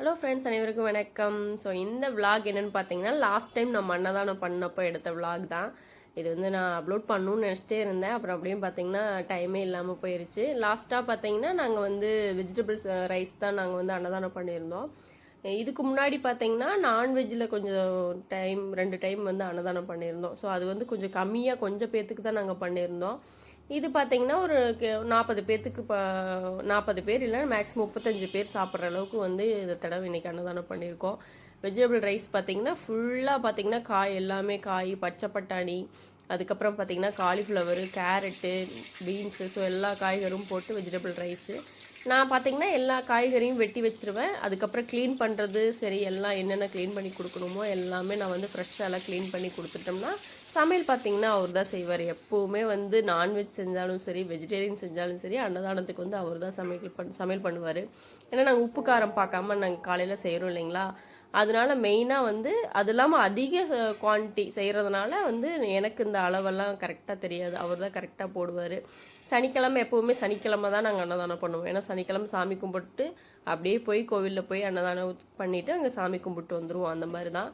Hello friends அனைவருக்கும் வணக்கம். So இந்த விளாக் என்னென்னு பார்த்தீங்கன்னா லாஸ்ட் டைம் நம்ம அன்னதானம் பண்ணப்போ எடுத்த விளாக் தான். இது வந்து நான் அப்லோட் பண்ணணும்னு நினச்சிட்டே இருந்தேன். அப்புறம் அப்படியும் பார்த்தீங்கன்னா டைமே இல்லாமல் போயிருச்சு. லாஸ்ட்டாக பார்த்தீங்கன்னா நாங்கள் வந்து வெஜிடபிள்ஸ் ரைஸ் தான் நாங்கள் வந்து அன்னதானம் பண்ணியிருந்தோம். இதுக்கு முன்னாடி பார்த்தீங்கன்னா நான்வெஜ்ஜில் கொஞ்சம் டைம் ரெண்டு டைம் வந்து அன்னதானம் பண்ணியிருந்தோம். ஸோ அது வந்து கொஞ்சம் கம்மியாக கொஞ்சம் பேர்த்துக்கு தான் நாங்கள் பண்ணியிருந்தோம். இது பார்த்தீங்கன்னா ஒரு நாற்பது பேர்த்துக்கு இப்போ நாற்பது பேர் இல்லை மேக்ஸிமம் முப்பத்தஞ்சு பேர் சாப்பிட்ற அளவுக்கு வந்து இந்த தடவை இன்றைக்கி அன்னதானம் பண்ணியிருக்கோம் வெஜிடபிள் ரைஸ் பார்த்தீங்கன்னா ஃபுல்லாக பார்த்தீங்கன்னா காய் எல்லாமே காய் பச்சை பட்டாணி அதுக்கப்புறம் பார்த்தீங்கன்னா காலிஃப்ளவரு கேரட்டு பீன்ஸு ஸோ எல்லா காய்கறும் போட்டு வெஜிடபிள் ரைஸு நான் பார்த்தீங்கன்னா எல்லா காய்கறியும் வெட்டி வச்சிருவேன். அதுக்கப்புறம் க்ளீன் பண்ணுறது சரி எல்லாம் என்னென்ன க்ளீன் பண்ணி கொடுக்கணுமோ எல்லாமே நான் வந்து ஃப்ரெஷ்ஷாக எல்லாம் க்ளீன் பண்ணி கொடுத்துட்டோம்னா சமையல் பார்த்தீங்கன்னா அவர் தான் செய்வார். எப்போவுமே வந்து நான்வெஜ் செஞ்சாலும் சரி வெஜிடேரியன் செஞ்சாலும் சரி அன்னதானத்துக்கு வந்து அவர் தான் சமையல் பண் சமையல் பண்ணுவார். ஏன்னா நாங்கள் உப்பு காரம் பார்க்காம நாங்கள் காலையில் செய்கிறோம் இல்லைங்களா? அதனால மெயினாக வந்து அது இல்லாமல் அதிக குவான்டிட்டி செய்கிறதுனால வந்து எனக்கு இந்த அளவெல்லாம் கரெக்டாக தெரியாது. அவர் தான் கரெக்டாக போடுவார். சனிக்கிழமை எப்போவுமே சனிக்கிழமை தான் நாங்கள் அன்னதானம் பண்ணுவோம். ஏன்னா சனிக்கிழமை சாமி கும்பிட்டு அப்படியே போய் கோவிலில் போய் அன்னதானம் பண்ணிவிட்டு அங்கே சாமி கும்பிட்டு வந்துடுவோம் அந்த மாதிரி தான்.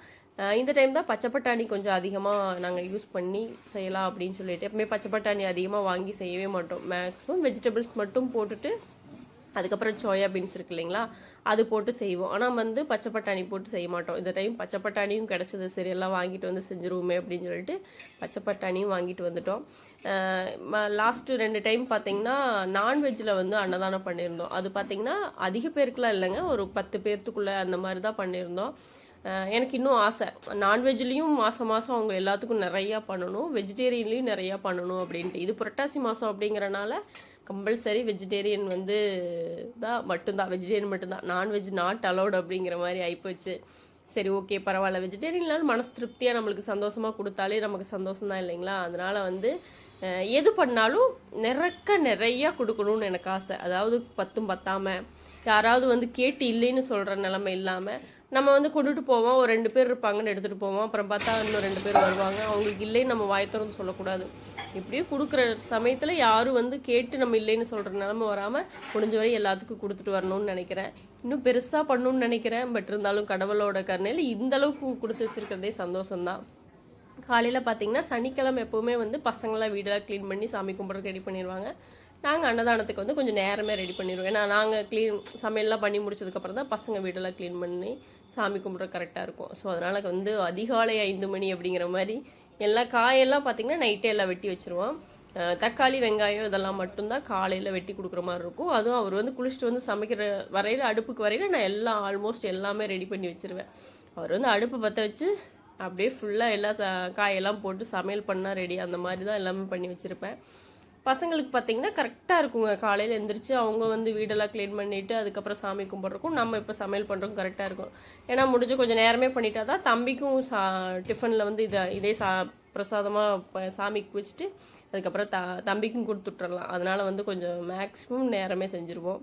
இந்த டைம் தான் பச்சை பட்டாணி கொஞ்சம் அதிகமாக நாங்கள் யூஸ் பண்ணி செய்யலாம் அப்படின்னு சொல்லிட்டு. எப்பவுமே பச்சை பட்டாணி அதிகமாக வாங்கி செய்யவே மாட்டோம். மேக்ஸிமம் வெஜிடபிள்ஸ் மட்டும் போட்டுட்டு அதுக்கப்புறம் சோயா பீன்ஸ் இருக்கு இல்லைங்களா? அது போட்டு செய்வோம். ஆனால் வந்து பச்சை பட்டாணி போட்டு செய்ய மாட்டோம். இந்த டைம் பச்சை பட்டாணியும் கிடச்சது. சரி எல்லாம் வாங்கிட்டு வந்து செஞ்சுருவோமே அப்படின்னு சொல்லிட்டு பச்சை பட்டாணியும் வாங்கிட்டு வந்துட்டோம். லாஸ்ட்டு ரெண்டு டைம் பார்த்தீங்கன்னா நான்வெஜ்ஜில் வந்து அன்னதானம் பண்ணியிருந்தோம். அது பார்த்தீங்கன்னா அதிக பேருக்குலாம் இல்லைங்க. ஒரு பத்து பேர்த்துக்குள்ளே அந்த மாதிரி தான் பண்ணியிருந்தோம் எனக்கு இன்னும் ஆசை. நான்வெஜ்லேயும் மாதம் மாதம் அவங்க எல்லாத்துக்கும் நிறையா பண்ணணும். வெஜிடேரியன்லேயும் நிறையா பண்ணணும் அப்படின்ட்டு. இது புரட்டாசி மாதம் அப்படிங்கிறனால கம்பல்சரி வெஜிடேரியன் வந்து தான் மட்டும்தான் வெஜிடேரியன் மட்டும்தான் நான்வெஜ் நாட் அலௌட் அப்படிங்கிற மாதிரி ஆகிப்போச்சு சரி ஓகே பரவாயில்ல. வெஜிடேரியன்லாம் மனசு திருப்தியாக நம்மளுக்கு சந்தோஷமாக கொடுத்தாலே நமக்கு சந்தோஷம் தான் இல்லைங்களா? அதனால் வந்து எது பண்ணாலும் நிறக்க நிறையா கொடுக்கணும்னு எனக்கு ஆசை. அதாவது பத்தும் பத்தாமல் யாராவது வந்து கேட்டு இல்லைன்னு சொல்கிற நிலமை இல்லாமல் நம்ம வந்து கொண்டுட்டு போவோம். ஒரு ரெண்டு பேர் இருப்பாங்கன்னு எடுத்துகிட்டு போவோம். அப்புறம் பார்த்தா இன்னும் ரெண்டு பேர் வருவாங்க. அவங்களுக்கு இல்லைன்னு நம்ம வாய் திறந்து சொல்லக்கூடாது. இப்படியே கொடுக்குற சமயத்தில் யாரும் வந்து கேட்டு நம்ம இல்லைன்னு சொல்கிற நிலமை வராமல் முடிஞ்ச வரை எல்லாத்துக்கும் கொடுத்துட்டு வரணும்னு நினைக்கிறேன். இன்னும் பெருசாக பண்ணணும்னு நினைக்கிறேன். பட் இருந்தாலும் கடவுளோட கருணையில் இந்த அளவுக்கு கொடுத்து வச்சிருக்கிறதே சந்தோஷம்தான். காலையில் பார்த்தீங்கன்னா சனிக்கிழமை எப்போவுமே வந்து பசங்களாம் வீடெல்லாம் க்ளீன் பண்ணி சாமி கும்பிட்றதுக்கு ரெடி பண்ணிடுவாங்க நாங்கள் அன்னதானத்துக்கு வந்து கொஞ்சம் நேரமே ரெடி பண்ணிடுவோம் ஏன்னா நாங்கள் க்ளீன் சமையல்லாம் பண்ணி முடிச்சதுக்கப்புறம் தான் பசங்க வீடெல்லாம் க்ளீன் பண்ணி சாமி கும்பிட்ற கரெக்டாக இருக்கும். ஸோ அதனால் வந்து அதிகாலை ஐந்து மணி அப்படிங்கிற மாதிரி எல்லா காயெல்லாம் பார்த்திங்கன்னா நைட்டே எல்லாம் வெட்டி வச்சுருவோம். தக்காளி வெங்காயம் இதெல்லாம் மட்டும்தான் காலையில் வெட்டி கொடுக்குற மாதிரி இருக்கும். அதுவும் அவர் வந்து குளிச்சுட்டு வந்து சமைக்கிற வரையில் அடுப்புக்கு வரையில் நான் எல்லாம் ஆல்மோஸ்ட் எல்லாமே ரெடி பண்ணி வச்சிருவேன். அவர் வந்து அடுப்பு பற்ற வச்சு அப்படியே ஃபுல்லாக எல்லா ச காயெல்லாம் போட்டு சமையல் பண்ணால் ரெடி அந்த மாதிரி தான் எல்லாமே பண்ணி வச்சுருப்பேன். பசங்களுக்கு பார்த்தீங்கன்னா கரெக்டாக இருக்குங்க. காலையில் எழுந்திரிச்சு அவங்க வந்து வீடெல்லாம் க்ளீன் பண்ணிவிட்டு அதுக்கப்புறம் சாமி கும்பிட்றக்கும் நம்ம இப்போ சமையல் பண்ணுறோம் கரெக்டாக இருக்கும். ஏன்னா முடிஞ்சு கொஞ்சம் நேரமே பண்ணிட்டா தான் தம்பிக்கும் சா டிஃபனில் வந்து இதை இதே சா பிரசாதமாக சாமிக்கு வச்சுட்டு அதுக்கப்புறம் த தம்பிக்கும் கொடுத்துட்றலாம் அதனால் வந்து கொஞ்சம் மேக்ஸிமம் நேரமே செஞ்சுருவோம்.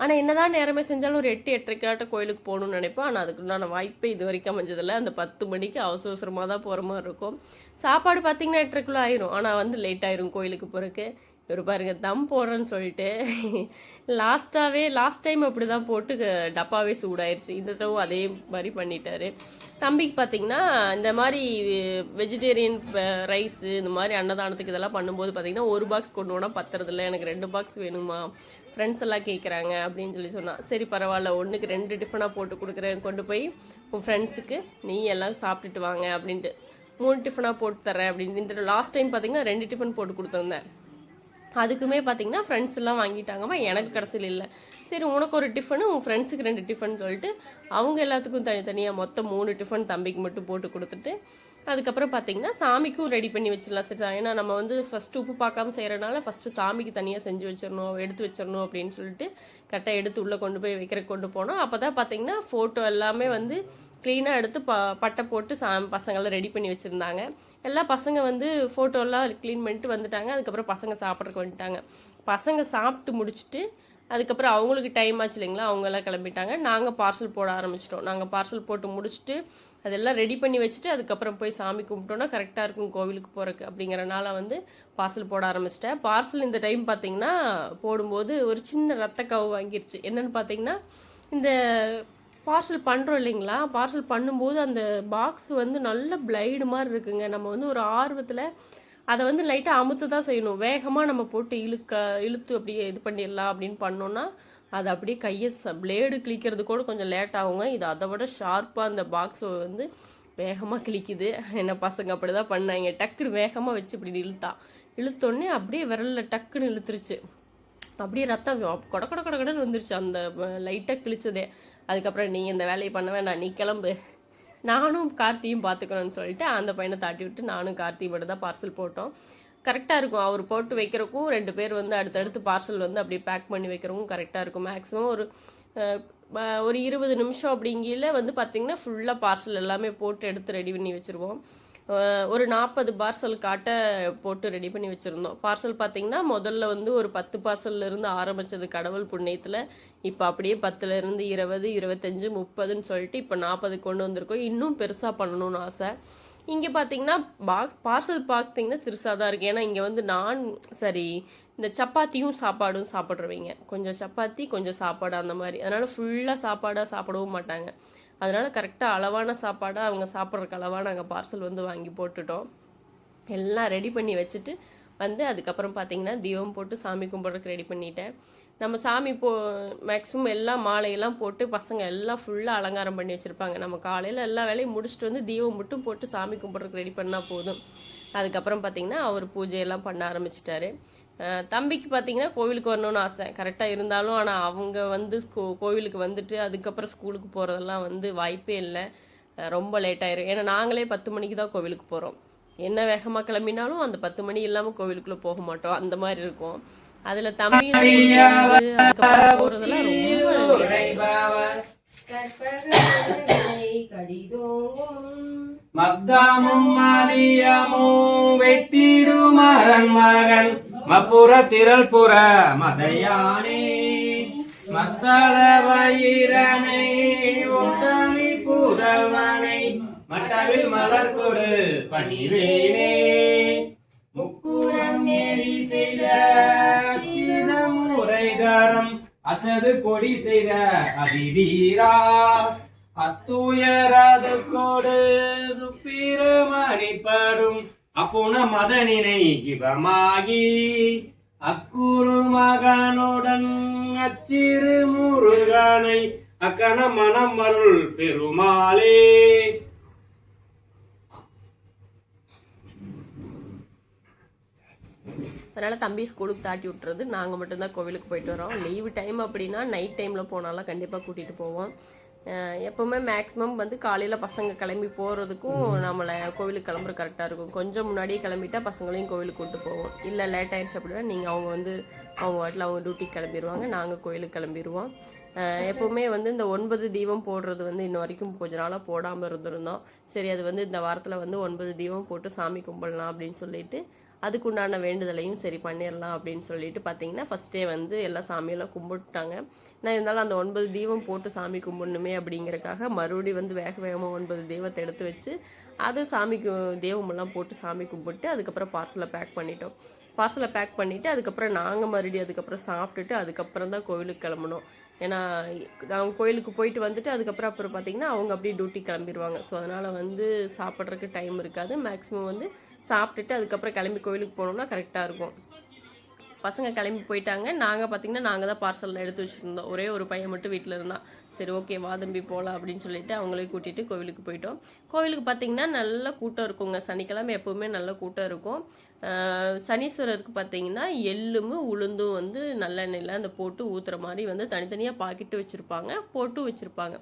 ஆனால் என்னதான் நேரமே செஞ்சாலும் ஒரு எட்டு எட்டரைக்காட்ட கோயிலுக்கு போகணும்னு நினைப்போம். ஆனால் அதுக்குண்டான வாய்ப்பே இது வரைக்கும் அமைஞ்சதில்லை. அந்த பத்து மணிக்கு அவசர அவசரமாக தான் போகிற மாதிரி இருக்கும். சாப்பாடு பார்த்தீங்கன்னா எட்டரைக்குள்ள ஆயிரும். ஆனால் வந்து லேட் ஆயிரும் கோயிலுக்கு போகிறக்கு இவர் பாருங்க தம் போடுறேன்னு சொல்லிட்டு லாஸ்ட்டாகவே லாஸ்ட் டைம் அப்படி தான் போட்டு க- டப்பாவே சூடாயிருச்சு. இந்த தடவை அதே மாதிரி பண்ணிட்டாரு. தம்பிக்கு பார்த்தீங்கன்னா இந்த மாதிரி வெஜிடேரியன் ரைஸு இந்த மாதிரி அன்னதானத்துக்கு இதெல்லாம் பண்ணும்போது பார்த்தீங்கன்னா ஒரு பாக்ஸ் கொண்டு போனால் பத்துறதில்ல. எனக்கு ரெண்டு பாக்ஸ் வேணுமா? ஃப்ரெண்ட்ஸ் எல்லாம் கேட்குறாங்க அப்படின்னு சொல்லி சொன்னான் சரி பரவாயில்ல ஒன்றுக்கு ரெண்டு டிஃபனாக போட்டு கொடுக்குறேன் கொண்டு போய் உன் ஃப்ரெண்ட்ஸுக்கு நீ எல்லாம் சாப்பிட்டுட்டு வாங்க அப்படின்ட்டு. மூணு டிஃபனாக போட்டு தரேன் அப்படின்னு. இந்த லாஸ்ட் டைம் பார்த்தீங்கன்னா ரெண்டு டிஃபன் போட்டு கொடுத்துருந்தேன். அதுக்குமே பார்த்தீங்கன்னா ஃப்ரெண்ட்ஸ் எல்லாம் வாங்கிட்டாங்கம்மா எனக்கு கடைசியில் இல்லை. சரி உனக்கு ஒரு டிஃபனு உன் ஃப்ரெண்ட்ஸுக்கு ரெண்டு டிஃபன் சொல்லிட்டு அவங்க எல்லாத்துக்கும் தனித்தனியாக மொத்தம் மூணு டிஃபன் தம்பிக்கு மட்டும் போட்டு கொடுத்துட்டு அதுக்கப்புறம் பார்த்தீங்கன்னா சாமிக்கும் ரெடி பண்ணி வச்சிடலாம் சரி ஏன்னா நம்ம வந்து ஃபஸ்ட்டு உப்பு பார்க்காம செய்கிறனால ஃபஸ்ட்டு சாமிக்கு தனியாக செஞ்சு வச்சிடணும் எடுத்து வச்சிடணும் அப்படின்னு சொல்லிட்டு கரெக்டாக எடுத்து உள்ளே கொண்டு போய் வைக்கிறதுக்கு கொண்டு போனோம். அப்போ தான் பார்த்தீங்கன்னா ஃபோட்டோ எல்லாமே வந்து க்ளீனாக எடுத்து ப பட்டை போட்டு சா பசங்களாம் ரெடி பண்ணி வச்சுருந்தாங்க. எல்லா பசங்க வந்து ஃபோட்டோலாம் க்ளீன் பண்ணிட்டு வந்துட்டாங்க. அதுக்கப்புறம் பசங்க சாப்பிட்றதுக்கு வந்துட்டாங்க. பசங்க சாப்பிட்டு முடிச்சுட்டு அதுக்கப்புறம் அவங்களுக்கு டைம் ஆச்சு இல்லைங்களா? அவங்கெல்லாம் கிளம்பிட்டாங்க. நாங்கள் பார்சல் போட ஆரம்பிச்சிட்டோம். நாங்கள் பார்சல் போட்டு முடிச்சுட்டு அதெல்லாம் ரெடி பண்ணி வச்சுட்டு அதுக்கப்புறம் போய் சாமி கும்பிட்டோன்னா கரெக்டாக இருக்கும் கோவிலுக்கு போகிறக்கு அப்படிங்கிறனால வந்து பார்சல் போட ஆரம்பிச்சிட்டேன். பார்சல் இந்த டைம் பார்த்தீங்கன்னா போடும்போது ஒரு சின்ன ரத்த கவு வாங்கிருச்சு. என்னன்னு பார்த்தீங்கன்னா இந்த பார்சல் பண்ணுறோம் இல்லைங்களா? பார்சல் பண்ணும்போது அந்த பாக்ஸ் வந்து நல்ல பிளைடு மாதிரி இருக்குங்க. நம்ம வந்து ஒரு ஆர்வத்தில் அதை வந்து லைட்டாக அமுத்து தான் செய்யணும். வேகமாக நம்ம போட்டு இழுக்க இழுத்து அப்படியே இது பண்ணிடலாம் அப்படின்னு பண்ணோன்னா அது அப்படியே கையை பிளேடு கிளிக்கிறது கூட கொஞ்சம் லேட் ஆகுங்க. இது அதை விட ஷார்ப்பாக அந்த பாக்ஸ் வந்து வேகமாக கிளிக்குது என்ன பசங்க அப்படி தான் பண்ணாங்க. டக்குன்னு வேகமாக வச்சு இப்படி இழுத்தா. இழுத்தோடனே அப்படியே விரலில் டக்குன்னு இழுத்துருச்சு. அப்படியே ரத்தம் கொட கொட கொட கடன்னு வந்துருச்சு அந்த லைட்டாக கிழிச்சதே. அதுக்கப்புறம் நீ இந்த வேலையை பண்ண வேண்டாம். நீ கிளம்பு. நானும் கார்த்தியும் பார்த்துக்கணும்னு சொல்லிட்டு அந்த பையனை தாட்டி விட்டு நானும் கார்த்தி மட்டும் தான் பார்சல் போட்டோம். கரெக்டாக இருக்கும். அவர் போட்டு வைக்கிறக்கும் ரெண்டு பேர் வந்து அடுத்தடுத்து பார்சல் வந்து அப்படியே பேக் பண்ணி வைக்கிறவும் கரெக்டாக இருக்கும். மேக்ஸிமம் ஒரு ஒரு இருபது நிமிஷம் அப்படிங்கில வந்து பார்த்திங்கன்னா ஃபுல்லாக பார்சல் எல்லாமே போட்டு எடுத்து ரெடி பண்ணி வச்சுருவோம். ஒரு நாற்பது பார்சல் காட்ட போட்டு ரெடி பண்ணி வச்சுருந்தோம். பார்சல் பார்த்தீங்கன்னா முதல்ல வந்து ஒரு பத்து பார்சல்ல இருந்து கடவுள் புண்ணியத்தில். இப்போ அப்படியே பத்துலேருந்து இருபது இருபத்தஞ்சு முப்பதுன்னு சொல்லிட்டு இப்போ நாற்பது கொண்டு வந்திருக்கோம். இன்னும் பெருசாக பண்ணணும்னு ஆசை. இங்கே பார்த்தீங்கன்னா பாக் பார்சல் பார்த்தீங்கன்னா சிறுசாக தான் இருக்குது ஏன்னா இங்கே வந்து நான் சரி இந்த சப்பாத்தியும் சாப்பாடும் சாப்பிட்றவங்க கொஞ்சம் சப்பாத்தி கொஞ்சம் சாப்பாடு அந்த மாதிரி. அதனால் ஃபுல்லாக சாப்பாடாக சாப்பிடவும் மாட்டாங்க. அதனால் கரெக்டாக அளவான சாப்பாடாக அவங்க சாப்பிட்றக்கு அளவாக நாங்கள் பார்சல் வந்து வாங்கி போட்டுட்டோம். எல்லாம் ரெடி பண்ணி வச்சுட்டு வந்து அதுக்கப்புறம் பார்த்தீங்கன்னா தீபம் போட்டு சாமி கும்பிட்றதுக்கு ரெடி பண்ணிட்டேன். நம்ம சாமி போ மேக்ஸிமம் எல்லாம் மாலையெல்லாம் போட்டு பசங்க எல்லாம் ஃபுல்லாக அலங்காரம் பண்ணி வச்சுருப்பாங்க. நம்ம காலையில் எல்லா வேலையும் முடிச்சுட்டு வந்து தீபம் மட்டும் போட்டு சாமி கும்பிட்றதுக்கு ரெடி பண்ணால் போதும். அதுக்கப்புறம் பார்த்திங்கன்னா அவர் பூஜையெல்லாம் பண்ண ஆரம்பிச்சிட்டாரு. தம்பிக்கு பார்த்தீங்கன்னா கோவிலுக்கு வரணும்னு ஆசை. கரெக்டாக இருந்தாலும் ஆனால் அவங்க வந்து கோ- கோவிலுக்கு வந்துட்டு அதுக்கப்புறம் ஸ்கூலுக்கு போகிறதெல்லாம் வந்து வாய்ப்பே இல்லை. ரொம்ப லேட் ஆயிரும். ஏன்னா நாங்களே பத்து மணிக்கு தான் கோவிலுக்கு போகிறோம் என்ன வேகமாக கிளம்பினாலும் அந்த பத்து மணி இல்லாமல் கோவிலுக்குள்ளே போக மாட்டோம். அந்த மாதிரி இருக்கும். அதில் உரைபவர் கடிதோங்கும். மத்தாமும் மாலியமும் வெத்திடுமரன் மகன். மப்புற திரள்புற மதையானே. மத்தள வயிரனை ஒட்டணி புதல்வனை. மட்டவில் மலர் கொடு பணிவேனே. முக்குரம் ஏறி செய்த அச்சிதம் உரைதரம் அச்சது கொடி செய்த அதிவீரா அத்துயரது கோடு சுப்பிரமணிப்படும் அப்புன மதனினை இவமாகி. அக்குரு மகனுடன் அச்சிறு முருகனை. அக்கண மனம் அருள் பெருமாளே. அதனால் தம்பி ஸ்கூலுக்கு தாட்டி விட்டுறது. நாங்கள் மட்டும்தான் கோவிலுக்கு போயிட்டு வரோம். லீவு டைம் அப்படின்னா நைட் டைமில் போனாலும் கண்டிப்பாக கூட்டிகிட்டு போவோம். எப்போவுமே மேக்ஸிமம் வந்து காலையில் பசங்க கிளம்பி போகிறதுக்கும் நம்மளை கோவிலுக்கு கிளம்புற கரெக்டாக இருக்கும். கொஞ்சம் முன்னாடியே கிளம்பிட்டா பசங்களையும் கோவிலுக்கு கூட்டு போவோம். இல்லை லேட் ஆயிடுச்சு அப்படின்னா நீங்கள் அவங்க வந்து அவங்க வாட்டில் அவங்க டியூட்டிக்கு கிளம்பிடுவாங்க நாங்கள் கோவிலுக்கு கிளம்பிடுவோம் எப்போவுமே வந்து இந்த ஒன்பது தீபம் போடுறது வந்து இன்ன வரைக்கும் கொஞ்ச நாளாக போடாமல் இருந்திருந்தோம். சரி அது வந்து இந்த வாரத்தில் வந்து ஒன்பது தீபம் போட்டு சாமி கும்பிடலாம் அப்படின்னு சொல்லிட்டு அதுக்குண்டான வேண்டுதலையும் சரி பண்ணிடலாம் அப்படின்னு சொல்லிட்டு பார்த்தீங்கன்னா ஃபஸ்ட்டே வந்து எல்லா சாமியெல்லாம் கும்பிட்டுட்டாங்க. நான் இருந்தாலும் அந்த ஒன்பது தீபம் போட்டு சாமி கும்பிடணுமே அப்படிங்கிறக்காக மறுபடியும் வந்து வேக வேகமாக ஒன்பது தெய்வத்தை எடுத்து வச்சு அது சாமிக்கு தெய்வமெல்லாம் போட்டு சாமி கும்பிட்டு அதுக்கப்புறம் பார்சலை பேக் பண்ணிட்டோம். பார்சலை பேக் பண்ணிவிட்டு அதுக்கப்புறம் நாங்கள் மறுபடியும் அதுக்கப்புறம் சாப்பிட்டுட்டு அதுக்கப்புறம் தான் கோவிலுக்கு கிளம்பணும் ஏன்னா அவங்க கோயிலுக்கு போயிட்டு வந்துட்டு அதுக்கப்புறம் அப்புறம் பார்த்தீங்கன்னா அவங்க அப்படியே டியூட்டி கிளம்பிடுவாங்க ஸோ அதனால் வந்து சாப்பிட்றதுக்கு டைம் இருக்காது. மேக்ஸிமம் வந்து சாப்பிட்டுட்டு அதுக்கப்புறம் கிளம்பி கோயிலுக்கு போனோம்னா கரெக்டாக இருக்கும். பசங்க கிளம்பி போயிட்டாங்க. நாங்கள் பார்த்தீங்கன்னா நாங்கள் தான் பார்சலில் எடுத்து வச்சுருந்தோம். ஒரே ஒரு பையன் மட்டும் வீட்டில் இருந்தான். சரி ஓகே வா தம்பி போகலாம் அப்படின்னு சொல்லிட்டு அவங்களையும் கூட்டிகிட்டு கோவிலுக்கு போயிட்டோம். கோவிலுக்கு பார்த்தீங்கன்னா நல்ல கூட்டம் இருக்குங்க. சனிக்கிழமை எப்போவுமே நல்ல கூட்டம் இருக்கும். சனீஸ்வரருக்கு பார்த்தீங்கன்னா எள்ளும் உளுந்தும் வந்து நல்லெண்ணெயில் அந்த போட்டு ஊற்றுற மாதிரி வந்து தனித்தனியாக பாக்கெட்டு வச்சுருப்பாங்க. போட்டு வச்சுருப்பாங்க.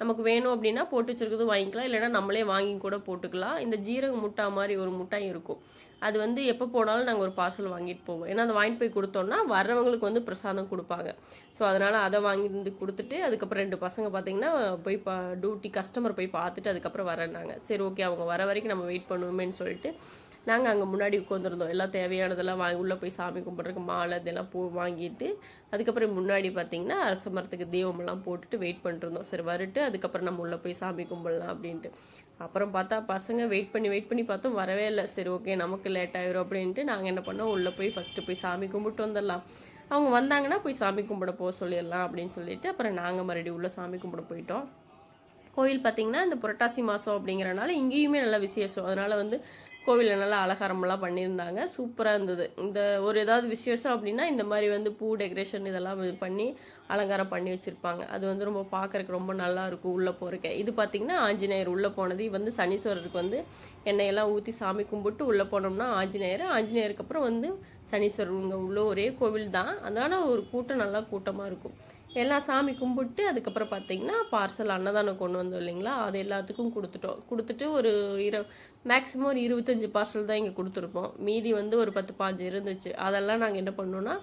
நமக்கு வேணும் அப்படின்னா போட்டு வச்சிருக்கிறது வாங்கிக்கலாம். இல்லைன்னா நம்மளே வாங்கி கூட போட்டுக்கலாம். இந்த ஜீரக முட்டா மாதிரி ஒரு முட்டாய் இருக்கும். அது வந்து எப்போ போனாலும் நாங்கள் ஒரு பார்சல் வாங்கிட்டு போவோம். ஏன்னா அதை வாங்கிட்டு போய் கொடுத்தோம்னா வர்றவங்களுக்கு வந்து பிரசாதம் கொடுப்பாங்க. ஸோ அதனால் அதை வாங்கிட்டு வந்து கொடுத்துட்டு அதுக்கப்புறம் ரெண்டு பசங்க பார்த்தீங்கன்னா போய் பா டியூட்டி கஸ்டமர் போய் பார்த்துட்டு அதுக்கப்புறம் வரேன்னாங்க சரி ஓகே அவங்க வர வரைக்கும் நம்ம வெயிட் பண்ணுவோமேன்னு சொல்லிட்டு நாங்கள் அங்கே முன்னாடி உட்காந்துருந்தோம் எல்லாம் தேவையானதெல்லாம் வாங்கி உள்ளே போய் சாமி கும்பிட்றதுக்கு மாலை இதெல்லாம் பூ வாங்கிட்டு அதுக்கப்புறம் முன்னாடி பார்த்தீங்கன்னா அரச மரத்துக்கு தீபமெல்லாம் போட்டுட்டு வெயிட் பண்ணிருந்தோம் சரி வரட்டு அதுக்கப்புறம் நம்ம உள்ளே போய் சாமி கும்பிடலாம் அப்படின்ட்டு. அப்புறம் பார்த்தா பசங்க வெயிட் பண்ணி வெயிட் பண்ணி பார்த்தோம் வரவே இல்லை. சரி ஓகே நமக்கு லேட் ஆயிரும் அப்படின்ட்டு நாங்கள் என்ன பண்ணோம் உள்ளே போய் ஃபஸ்ட்டு போய் சாமி கும்பிட்டு வந்துடலாம். அவங்க வந்தாங்கன்னா போய் சாமி கும்பிட போக சொல்லிடலாம் அப்படின்னு சொல்லிட்டு அப்புறம் நாங்கள் மறுபடியும் உள்ளே சாமி கும்பிட போயிட்டோம். கோயில் பார்த்தீங்கன்னா இந்த புரட்டாசி மாதம் அப்படிங்கிறனால இங்கேயுமே நல்ல விசேஷம். அதனால் வந்து கோவிலில் நல்லா அலங்காரமெல்லாம் பண்ணியிருந்தாங்க. சூப்பராக இருந்தது. இந்த ஒரு ஏதாவது விசேஷம் அப்படின்னா இந்த மாதிரி வந்து பூ டெக்கரேஷன் இதெல்லாம் இது பண்ணி அலங்காரம் பண்ணி வச்சுருப்பாங்க. அது வந்து ரொம்ப பார்க்குறக்கு ரொம்ப நல்லா இருக்கும் உள்ளே போகிறக்க இது பார்த்திங்கன்னா ஆஞ்சநேயர் உள்ளே போனது. இது வந்து சனீஸ்வரருக்கு வந்து எண்ணெயெல்லாம் ஊற்றி சாமி கும்பிட்டு உள்ளே போனோம்னா ஆஞ்சநேயர். ஆஞ்சநேயருக்கு அப்புறம் வந்து சனீஸ்வரர் இங்கே உள்ள ஒரே கோவில் தான். அதனால் ஒரு கூட்டம் நல்லா கூட்டமாக இருக்கும். எல்லாம் சாமி கும்பிட்டு அதுக்கப்புறம் பார்த்தீங்கன்னா பார்சல் அன்னதானம் கொண்டு வந்தோம் இல்லைங்களா? அது எல்லாத்துக்கும் கொடுத்துட்டோம். கொடுத்துட்டு ஒரு இரு மேக்ஸிமம் ஒரு இருபத்தஞ்சி பார்சல் தான் இங்கே கொடுத்துருப்போம். மீதி வந்து ஒரு பத்து பாஞ்சு இருந்துச்சு. அதெல்லாம் நாங்கள் என்ன பண்ணோன்னா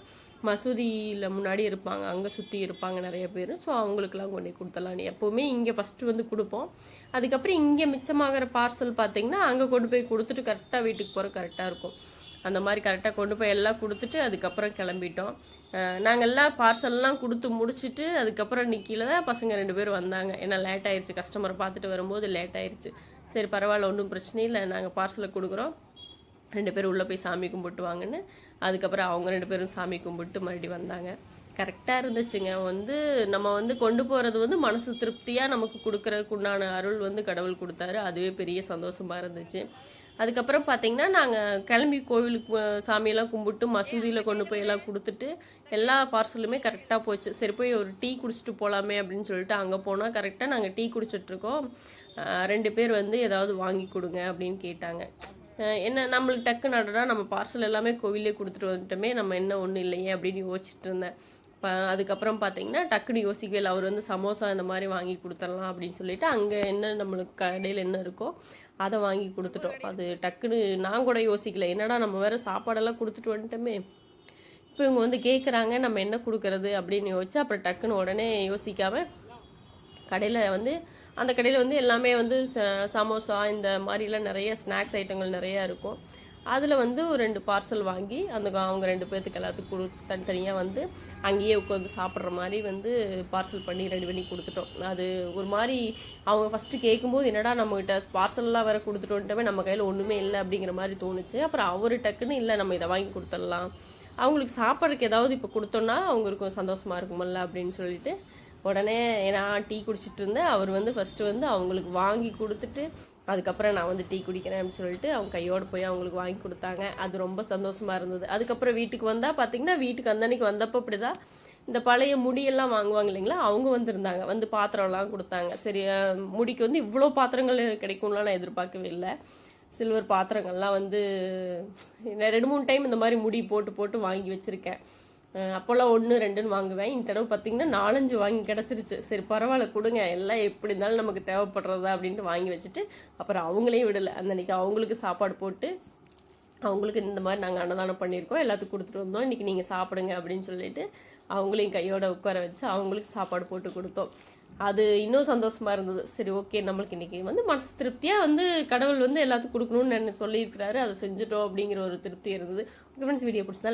மசூதியில் முன்னாடி இருப்பாங்க. அங்கே சுற்றி இருப்பாங்க நிறைய பேர். ஸோ அவங்களுக்குலாம் கொண்டு போய் கொடுத்தலாம் எப்போவுமே இங்கே ஃபஸ்ட்டு வந்து கொடுப்போம். அதுக்கப்புறம் இங்கே மிச்சமாகிற பார்சல் பார்த்தீங்கன்னா அங்கே கொண்டு போய் கொடுத்துட்டு கரெக்டாக வீட்டுக்கு போகிற கரெக்டாக இருக்கும். அந்த மாதிரி கரெக்டாக கொண்டு போய் எல்லாம் கொடுத்துட்டு அதுக்கப்புறம் கிளம்பிட்டோம். நாங்கள் எல்லாம் பார்சல்லாம் கொடுத்து முடிச்சுட்டு அதுக்கப்புறம் நிற்கில தான் பசங்க ரெண்டு பேரும் வந்தாங்க. ஏன்னா லேட் ஆயிடுச்சு கஸ்டமரை பார்த்துட்டு வரும்போது லேட் ஆயிடுச்சு சரி பரவாயில்ல ஒன்றும் பிரச்சனை இல்லை. நாங்கள் பார்சலை கொடுக்குறோம். ரெண்டு பேரும் உள்ளே போய் சாமி கும்பிட்டு வாங்கன்னு. அதுக்கப்புறம் அவங்க ரெண்டு பேரும் சாமி கும்பிட்டு மறுபடியும் வந்தாங்க. கரெக்டாக இருந்துச்சுங்க. வந்து நம்ம வந்து கொண்டு போகிறது வந்து மனசு திருப்தியாக நமக்கு கொடுக்குறதுக்கு உண்டான அருள் வந்து கடவுள் கொடுத்தாரு. அதுவே பெரிய சந்தோஷமாக இருந்துச்சு. அதுக்கப்புறம் பார்த்தீங்கன்னா நாங்கள் கிளம்பி கோவிலுக்கு சாமியெல்லாம் கும்பிட்டு மசூதியில் கொண்டு போய் எல்லாம் கொடுத்துட்டு எல்லா பார்சலுமே கரெக்டாக போச்சு. சரி போய் ஒரு டீ குடிச்சிட்டு போகலாமே அப்படின்னு சொல்லிட்டு அங்கே போனால் கரெக்டாக நாங்கள் டீ குடிச்சிட்ருக்கோம் ரெண்டு பேர் வந்து ஏதாவது வாங்கி கொடுங்க அப்படின்னு கேட்டாங்க. என்ன நம்மளுக்கு டக்கு நடனா நம்ம பார்சல் எல்லாமே கோவிலே கொடுத்துட்டு வந்துட்டோமே நம்ம என்ன ஒன்றும் இல்லையே அப்படின்னு யோசிச்சுட்டு இருந்தேன். ப- அதுக்கப்புறம் பார்த்தீங்கன்னா டக்குன்னு யோசிக்கவே இல்லை. அவர் வந்து சமோசா இந்த மாதிரி வாங்கி கொடுத்துடலாம் அப்படின்னு சொல்லிட்டு அங்கே என்ன நம்மளுக்கு கடையில் என்ன இருக்கோ அதை வாங்கி கொடுத்துட்டோம். அது டக்குன்னு நான் கூட யோசிக்கல. என்னடா நம்ம வேறு சாப்பாடெல்லாம் கொடுத்துட்டு வந்துட்டோமே. இப்போ இவங்க வந்து கேட்குறாங்க நம்ம என்ன கொடுக்கறது அப்படின்னு யோசிச்சு அப்புறம் டக்குன்னு உடனே யோசிக்காம கடையில் வந்து அந்த கடையில் வந்து எல்லாமே வந்து ச- சமோசா இந்த மாதிரிலாம் நிறைய ஸ்நாக்ஸ் ஐட்டங்கள் நிறையா இருக்கும். அதில் வந்து ஒரு ரெண்டு பார்சல் வாங்கி அந்த அவங்க ரெண்டு பேர்த்துக்கு எல்லாத்துக்கும் கொடு தனித்தனியாக வந்து அங்கேயே உட்காந்து சாப்பிட்ற மாதிரி வந்து பார்சல் பண்ணி ரெடி பண்ணி கொடுத்துட்டோம். அது ஒரு மாதிரி அவங்க ஃபஸ்ட்டு கேட்கும்போது என்னடா நம்மகிட்ட பார்சல்லாம் வேறு கொடுத்துட்டு வந்துட்டோமே நம்ம கையில் ஒன்றுமே இல்லை அப்படிங்கிற மாதிரி தோணுச்சு. அப்புறம் அவர் டக்குன்னு இல்லை நம்ம இதை வாங்கி கொடுத்துடலாம். அவங்களுக்கு சாப்பிட்றதுக்கு ஏதாவது இப்போ கொடுத்தோன்னா அவங்களுக்கு சந்தோஷமா இருக்குமல்ல அப்படின்னு சொல்லிட்டு உடனே நான் டீ குடிச்சிட்டு இருந்தேன். அவர் வந்து ஃபஸ்ட்டு வந்து அவங்களுக்கு வாங்கி கொடுத்துட்டு அதுக்கப்புறம் நான் வந்து டீ குடிக்கிறேன் அப்படின்னு சொல்லிட்டு அவங்க கையோடு போய் அவங்களுக்கு வாங்கி கொடுத்தாங்க. அது ரொம்ப சந்தோஷமாக இருந்தது. அதுக்கப்புறம் வீட்டுக்கு வந்தால் பார்த்தீங்கன்னா வீட்டுக்கு அந்த வந்தப்போ வந்தப்போ இப்படிதான் இந்த பழைய முடியெல்லாம் வாங்குவாங்க இல்லைங்களா? அவங்க வந்திருந்தாங்க. வந்து பாத்திரம்லாம் கொடுத்தாங்க. சரி முடிக்கு வந்து இவ்வளோ பாத்திரங்கள் கிடைக்கும்லாம் நான் எதிர்பார்க்கவே இல்லை. சில்வர் பாத்திரங்கள்லாம் வந்து ரெண்டு மூணு டைம் இந்த மாதிரி முடி போட்டு போட்டு வாங்கி வச்சுருக்கேன். அப்போல்லாம் ஒன்று ரெண்டுன்னு வாங்குவேன். இந்த தடவை பார்த்தீங்கன்னா நாலஞ்சு வாங்கி கிடச்சிருச்சு. சரி பரவாயில்ல கொடுங்க. எல்லாம் எப்படி இருந்தாலும் நமக்கு தேவைப்படுறதா அப்படின்ட்டு வாங்கி வச்சுட்டு அப்புறம் அவங்களையும் விடலை. அந்த அன்னைக்கு அவங்களுக்கு சாப்பாடு போட்டு அவங்களுக்கு இந்த மாதிரி நாங்கள் அன்னதானம் பண்ணியிருக்கோம். எல்லாத்துக்கும் கொடுத்துட்டு வந்தோம். இன்றைக்கி நீங்கள் சாப்பிடுங்க அப்படின்னு சொல்லிட்டு அவங்களையும் கையோட உட்கார வச்சு அவங்களுக்கு சாப்பாடு போட்டு கொடுத்தோம். அது இன்னும் சந்தோஷமாக இருந்தது. சரி ஓகே நம்மளுக்கு இன்றைக்கி வந்து மனசு திருப்தியாக வந்து கடவுள் வந்து எல்லாத்துக்கும் கொடுக்கணும்னு நினை சொல்லியிருக்கிறாரு. அதை செஞ்சுட்டோம் அப்படிங்கிற ஒரு திருப்தி இருந்தது. ஓகே ஃப்ரெண்ட்ஸ் வீடியோ பிடிச்சதா